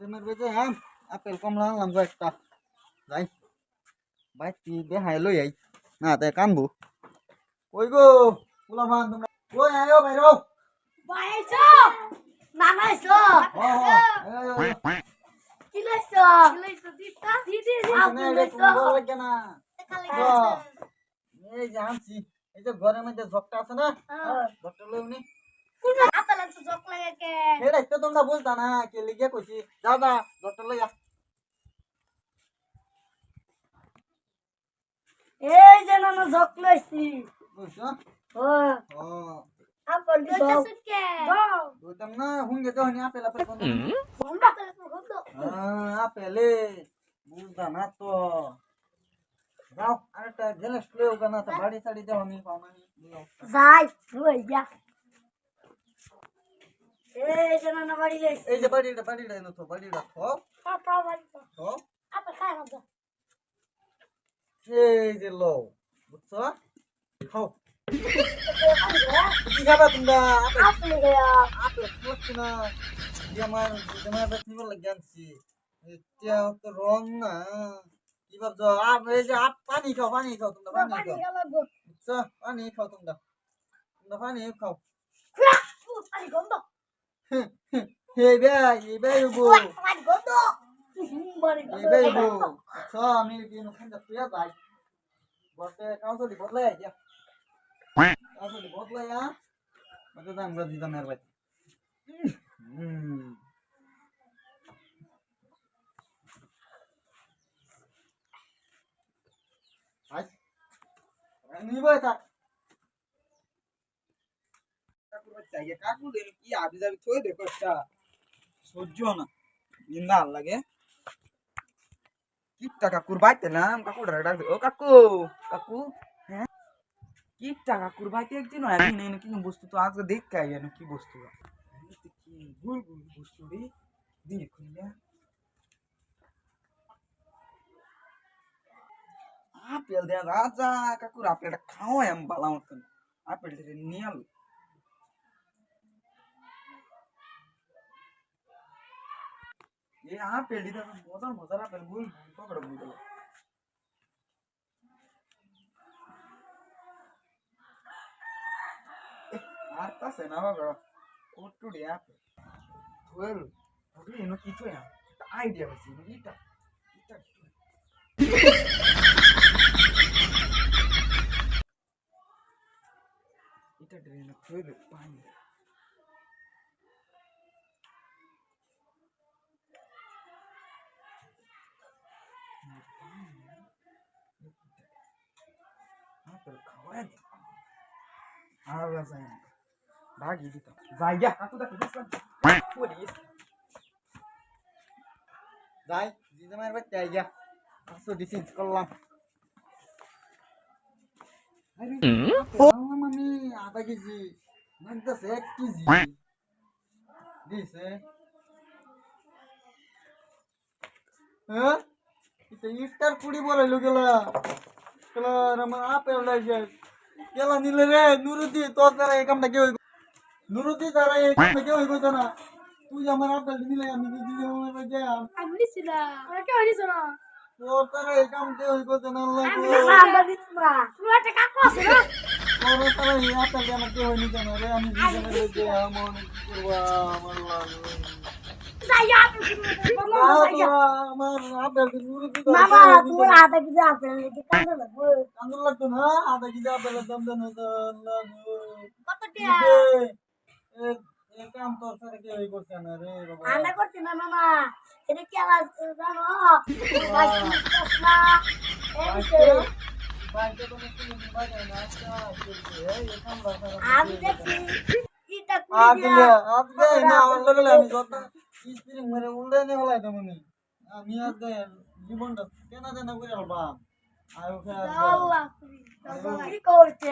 জমের বেজে আম আপেল কমলা আনলাম কয়েকটা যাই বাইতি দেখাই লই আই না তাই কানবো কই গো পোলা মান তোমরা কই আয়ো বাইরো বাইছো নানাইছো হ হ কি লাইছো কি লাইছো দিতা দিদি না তুমি বল লাগে না এই যে আনছি এই যে ঘরের মধ্যে ঝকটা আছে না ঝকটা লই উনি আপেল আনছো জক লাগে কে এটা তো তোমরা বলতা না কে লিগে কইছি যাও যা ঝকটা লই আ এই যে নানা জক লাইছি বুঝছ ও ও আপেল দি দাও দাও বুঝতাম না হুঙ্গে তো হনি আপেল আপেল কোন বন্ধ করে তো বন্ধ আপেলে বুঝতাম না তো যাও আরেকটা জেলাস লই ওখানে তো বাড়ি সাড়ি দাও আমি পামানি দিও যাই তুই যা এই যে নানা বাড়ি লাইছি। এই যে বাড়িটা বাড়িটা এনো তো বাড়িটা পাপা বাড়ি তো থো। আপেল খাই না যা এই যে লো বুঝছ? খাও। কি খাবা তোমরা? আপেল। গয়া আপেল না। আমার বেশি এটা তো রং না। কি ভাবছ? আপ এই যে আপ পানি খাও পানি খাও তোমরা পানি খাও। বুঝছ? পানি খাও তোমরা। তোমরা পানি খাও। পানি গন্ধ। এই বে বউ বে বউ চ আমি কি নখান যা তুই যাই? বসে কাউসলি বদলাই যা কাউসলি বদলাই আ। মতে দাম গদি দাম এর ভাই। হুম। আই থাক। ইয়ে কাকু দেন কি আবি যাবি থই দেখো একটা সহ্য না। আর লাগে। কিটা কাকুর বাইতে নাম কাকু ডাক ও কাকু কাকু হ্যাঁ? কিটা কাকুর বাইতে একদিন আমি নেই কি বস্তু তো আজকে দেখ কে আইয়া কি বস্তু কি গুল গুল বস্তু রে? দিয়ে খুললা আপেল দেয়া রাজা, কাকুর আপেলটা খাও আমি বালা মতন। আপেল নিয়ে আলো ये আপেল দিতে মজার মজার আপেল গুল পকড় গুল দিল আর তাসে না বাবা ওটুডি আপেল টুয়েল ওটি এনো কিছু না আইডিয়া আছে এটা এটা এটা ড্রেন টুয়েল পানি আপেল খাওয়াই দিত আর যাই না। ভাগি দিত। যাই কাকু দেখো বুঝলাম যাই জিজামার বাচ্চা আই আসো ডিসেন্স করলাম। আমি আধা কেজি। মানতেছে এক কেজি। দিছে। হ্যাঁ? ইফতার কুড়ি গেলা আমার আপেল গেলা নিলে রে নুরুদি তোর দ্বারা এই কামটা কেউ নুরুদি দ্বারা এই কামটা কেউ হইব না। তুই আমার আপেল নিলে আমি দিদি আমার বাজে আমি। নিছি না আমি কেউ নিছো না। তোর দ্বারা এই কাম কেউ হইব না আল্লাহ আমি আমরা দিছি না। একটা কাকু আছে না? তোর দ্বারা এই আপেল আমার কেউ হইনি রে? দিদি আমার আমার কি করবা আমার যাই আল্লাহ লাগা আমি দেখছি এটা আগে আগে না আমার লাগলে আমি যত স্প্রিং মেরে উল্টাই নিয়ে হলাই তো মনি আমি আজকে জীবনটা কেনা জানা করে হলবাম আর করছে